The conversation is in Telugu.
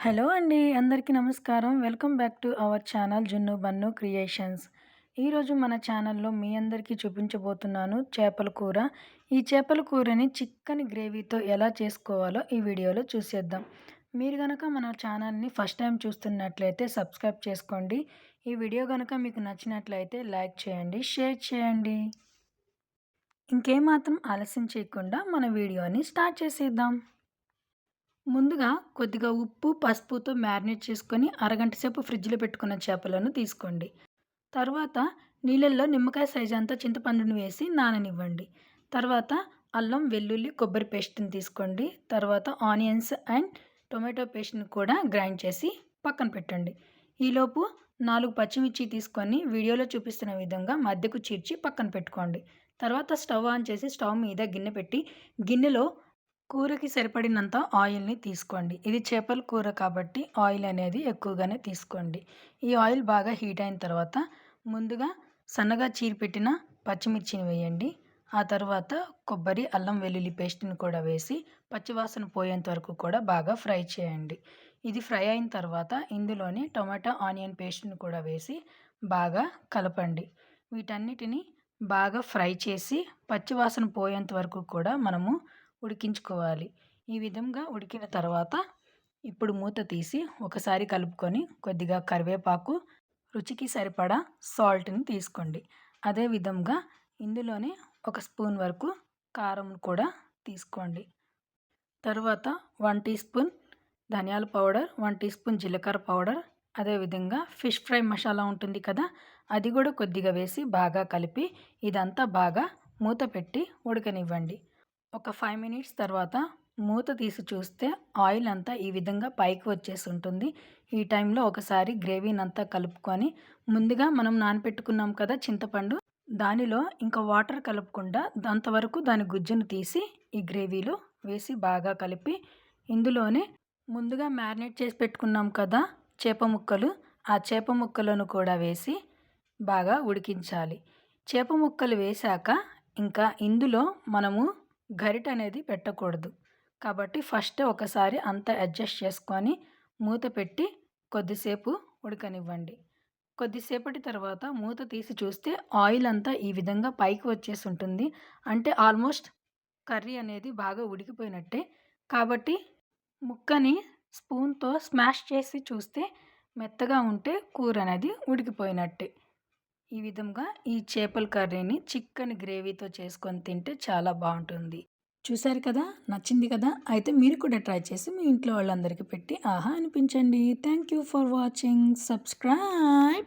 హలో అండి అందరికీ నమస్కారం. Welcome back to our channel Junnu Bannu creations. ఈరోజు మన ఛానల్లో మీ అందరికీ చూపించబోతున్నాను చేపల కూర. ఈ చేపల కూరని చిక్కని గ్రేవీతో ఎలా చేసుకోవాలో ఈ వీడియోలో చూసేద్దాం. మీరు కనుక మన ఛానల్ని ఫస్ట్ టైం చూస్తున్నట్లయితే సబ్స్క్రైబ్ చేసుకోండి. ఈ వీడియో కనుక మీకు నచ్చినట్లయితే లైక్ చేయండి షేర్ చేయండి. ఇంకేమాత్రం ఆలస్యం చేయకుండా మన వీడియోని స్టార్ట్ చేసేద్దాం. ముందుగా కొద్దిగా ఉప్పు పసుపుతో మ్యారినేట్ చేసుకొని అరగంట సేపు ఫ్రిడ్జ్లో పెట్టుకున్న చేపలను తీసుకోండి. తర్వాత నీళ్ళల్లో నిమ్మకాయ సైజు అంతా చింతపండుని వేసి నాననివ్వండి. తర్వాత అల్లం వెల్లుల్లి కొబ్బరి పేస్ట్ని తీసుకోండి. తర్వాత ఆనియన్స్ అండ్ టొమాటో పేస్ట్ని కూడా గ్రైండ్ చేసి పక్కన పెట్టండి. ఈలోపు నాలుగు పచ్చిమిర్చి తీసుకొని వీడియోలో చూపిస్తున్న విధంగా మధ్యకు చీర్చి పక్కన పెట్టుకోండి. తర్వాత స్టవ్ ఆన్ చేసి స్టవ్ మీద గిన్నె పెట్టి గిన్నెలో కూరకి సరిపడినంత ఆయిల్ని తీసుకోండి. ఇది చేపల కూర కాబట్టి ఆయిల్ అనేది ఎక్కువగానే తీసుకోండి. ఈ ఆయిల్ బాగా హీట్ అయిన తర్వాత ముందుగా సన్నగా చీరిపెట్టిన పచ్చిమిర్చిని వేయండి. ఆ తర్వాత కొబ్బరి అల్లం వెల్లుల్లి పేస్ట్ని కూడా వేసి పచ్చివాసన పోయేంత వరకు కూడా బాగా ఫ్రై చేయండి. ఇది ఫ్రై అయిన తర్వాత ఇందులోని టొమాటో ఆనియన్ పేస్ట్ని కూడా వేసి బాగా కలపండి. వీటన్నిటిని బాగా ఫ్రై చేసి పచ్చివాసన పోయేంత వరకు కూడా మనము ఉడికించుకోవాలి. ఈ విధంగా ఉడికిన తర్వాత ఇప్పుడు మూత తీసి ఒకసారి కలుపుకొని కొద్దిగా కరివేపాకు రుచికి సరిపడా సాల్ట్ని తీసుకోండి. అదే విధంగా ఇందులోనే ఒక స్పూన్ వరకు కారం కూడా తీసుకోండి. తర్వాత వన్ టీ స్పూన్ ధనియాల పౌడర్ వన్ టీ స్పూన్ జీలకర్ర పౌడర్ అదేవిధంగా ఫిష్ ఫ్రై మసాలా ఉంటుంది కదా అది కూడా కొద్దిగా వేసి బాగా కలిపి ఇదంతా బాగా మూత పెట్టి ఉడకనివ్వండి. ఒక ఫైవ్ మినిట్స్ తర్వాత మూత తీసి చూస్తే ఆయిల్ అంతా ఈ విధంగా పైకి వచ్చేసి ఉంటుంది ఈ టైంలో ఒకసారి గ్రేవీని అంతా కలుపుకొని ముందుగా మనం నానపెట్టుకున్నాం కదా చింతపండు దానిలో ఇంకా వాటర్ కలపకుండా అంతవరకు దాని గుజ్జును తీసి ఈ గ్రేవీలో వేసి బాగా కలిపి ఇందులోనే ముందుగా మ్యారినేట్ చేసి పెట్టుకున్నాం కదా చేప ముక్కలు ఆ చేప ముక్కలను కూడా వేసి బాగా ఉడికించాలి. చేప ముక్కలు వేశాక ఇంకా ఇందులో మనము గరిట అనేది పెట్టకూడదు. కాబట్టి ఫస్ట్ ఒకసారి అంతా అడ్జస్ట్ చేసుకొని మూత పెట్టి కొద్దిసేపు ఉడకనివ్వండి. కొద్దిసేపటి తర్వాత మూత తీసి చూస్తే ఆయిల్ అంతా ఈ విధంగా పైకి వచ్చేసి ఉంటుంది. అంటే ఆల్మోస్ట్ కర్రీ అనేది బాగా ఉడికిపోయినట్టే. కాబట్టి ముక్కని స్పూన్తో స్మాష్ చేసి చూస్తే మెత్తగా ఉంటే కూర అనేది ఉడికిపోయినట్టే. ఈ విధంగా ఈ చేపల కర్రీని చికెన్ గ్రేవీతో చేసుకొని తింటే చాలా బాగుంటుంది. చూసారు కదా? నచ్చింది కదా? అయితే మీరు కూడా ట్రై చేసి మీ ఇంట్లో వాళ్ళందరికీ పెట్టి ఆహా అనిపించండి. Thank you for watching. Subscribe.